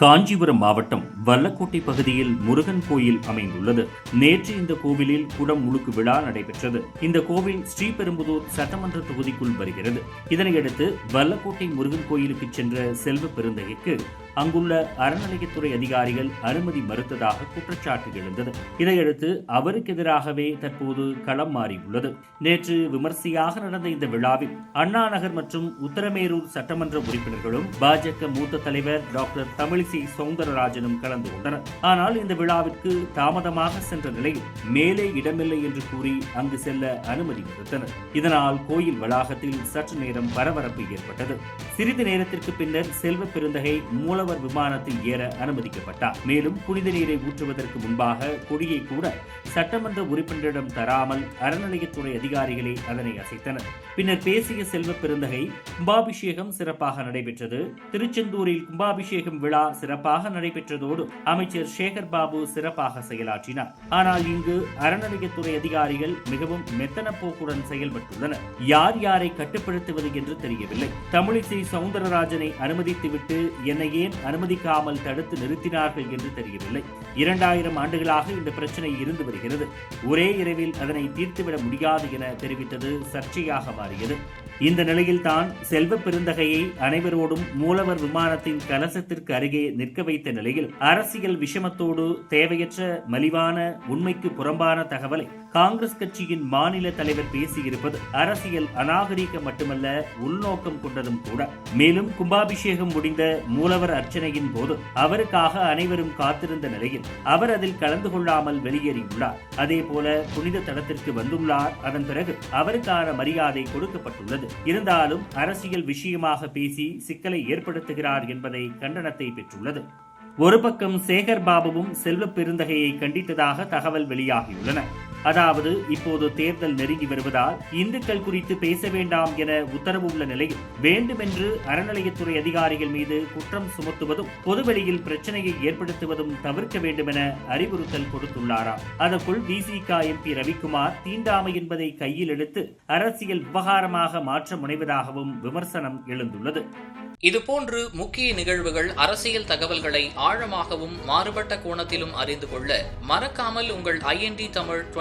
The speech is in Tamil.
காஞ்சிபுரம் மாவட்டம் வல்லக்கோட்டை பகுதியில் முருகன் கோயில் அமைந்துள்ளது. நேற்று இந்த கோவிலில் குடம் முழுக்கு விழா நடைபெற்றது. இந்த கோவில் ஸ்ரீபெரும்புதூர் சட்டமன்ற தொகுதிக்குள் வருகிறது. இதனையடுத்து வல்லக்கோட்டை முருகன் கோயிலுக்கு சென்ற செல்வ பெருந்தகைக்கு அங்குள்ள அறநிலையத்துறை அதிகாரிகள் அனுமதி மறுத்ததாக குற்றச்சாட்டு எழுந்தது. இதையடுத்து அவருக்கு எதிராகவே தற்போது களம் மாறியுள்ளது. நேற்று விமர்சையாக நடந்த இந்த விழாவில் அண்ணா நகர் மற்றும் உத்தரமேரூர் சட்டமன்ற உறுப்பினர்களும் பாஜக மூத்த தலைவர் டாக்டர் தமிழிசை சவுந்தரராஜனும் கலந்து கொண்டனர். ஆனால் இந்த விழாவிற்கு தாமதமாக சென்ற நிலையில் மேலே இடமில்லை என்று கூறி அங்கு செல்ல அனுமதி மறுத்தனர். இதனால் கோயில் வளாகத்தில் சற்று நேரம் பரபரப்பு ஏற்பட்டது. சிறிது நேரத்திற்கு பின்னர் செல்வ பெருந்தகை அவர் விமானத்தில் ஏற அனுமதிக்கப்பட்டார். மேலும் புனித நீரை ஊற்றுவதற்கு முன்பாக கொடியை கூட சட்டமன்ற உறுப்பினரிடம் தராமல் அறநிலையத்துறை அதிகாரிகளே அதனை அசைத்தனர். பின்னர் பேசிய செல்வ பெருந்தகை கும்பாபிஷேகம் சிறப்பாக நடைபெற்றது. திருச்செந்தூரில் கும்பாபிஷேகம் விழா சிறப்பாக நடைபெற்றதோடு அமைச்சர் சேகர் பாபு சிறப்பாக செயலாற்றினார். ஆனால் இங்கு அறநிலையத்துறை அதிகாரிகள் மிகவும் மெத்தன போக்குடன் செயல்பட்டுள்ளனர். யார் யாரை கட்டுப்படுத்துவது என்று தெரியவில்லை. தமிழிசை சவுந்தரராஜனை அனுமதித்துவிட்டு என்னை ஏன் அனுமதிக்காமல் தடுத்து நிறுத்தினார்கள் என்று தெரியவில்லை. இரண்டாயிரம் ஆண்டுகளாக இந்த பிரச்சனை இருந்து வருகிறது. ஒரே இரவில் அதனை தீர்த்துவிட முடியாது என தெரிவித்தது சர்ச்சையாக மாறியது. இந்த நிலையில்தான் செல்வ பெருந்தகையை அனைவரோடும் மூலவர் விமானத்தின் கலசத்திற்கு அருகே நிற்க வைத்த நிலையில் அரசியல் விஷமத்தோடு தேவையற்ற மலிவான உண்மைக்கு புறம்பான தகவலை காங்கிரஸ் கட்சியின் மாநில தலைவர் பேசியிருப்பது அரசியல் அநாகரீகம் மட்டுமல்ல உள்நோக்கம் கொண்டதும் கூட. மேலும் கும்பாபிஷேகம் முடிந்த மூலவர் அர்ச்சனையின் போது அவருக்காக அனைவரும் காத்திருந்த நிலையில் அவர் அதில் கலந்து கொள்ளாமல் வெளியேறியுள்ளார். அதே போல புனித தளத்திற்கு வந்துள்ளார். அதன் பிறகு அவருக்கான மரியாதை கொடுக்கப்பட்டுள்ளது. இருந்தாலும் அரசியல் விஷயமாக பேசி சிக்கலை ஏற்படுத்துகிறார் என்பதை கண்டனத்தை பெற்றுள்ளது. ஒரு பக்கம் சேகர் பாபுவும் செல்வ பெருந்தகையை கண்டித்ததாக தகவல் வெளியாகியுள்ளன. அதாவது இப்போது தேர்தல் நெருங்கி வருவதால் இந்துக்கள் குறித்து பேச வேண்டாம் என உத்தரவு உள்ள நிலையில் வேண்டுமென்று அறநிலையத்துறை அதிகாரிகள் மீது குற்றம் சுமத்துவதும் பொதுவெளியில் பிரச்சனையை ஏற்படுத்துவதும் தவிர்க்க வேண்டுமென அறிவுறுத்தல் கொடுத்துள்ளாராம். அதற்குள் விசிக எம்பி ரவிக்குமார் தீண்டாமை என்பதை கையில் எடுத்து அரசியல் விவகாரமாக மாற்ற முனைவதாகவும் விமர்சனம் எழுந்துள்ளது. இதுபோன்று முக்கிய நிகழ்வுகள் அரசியல் தகவல்களை ஆழமாகவும் மாறுபட்ட கோணத்திலும் அறிந்து கொள்ள மறக்காமல் உங்கள் IND Tamil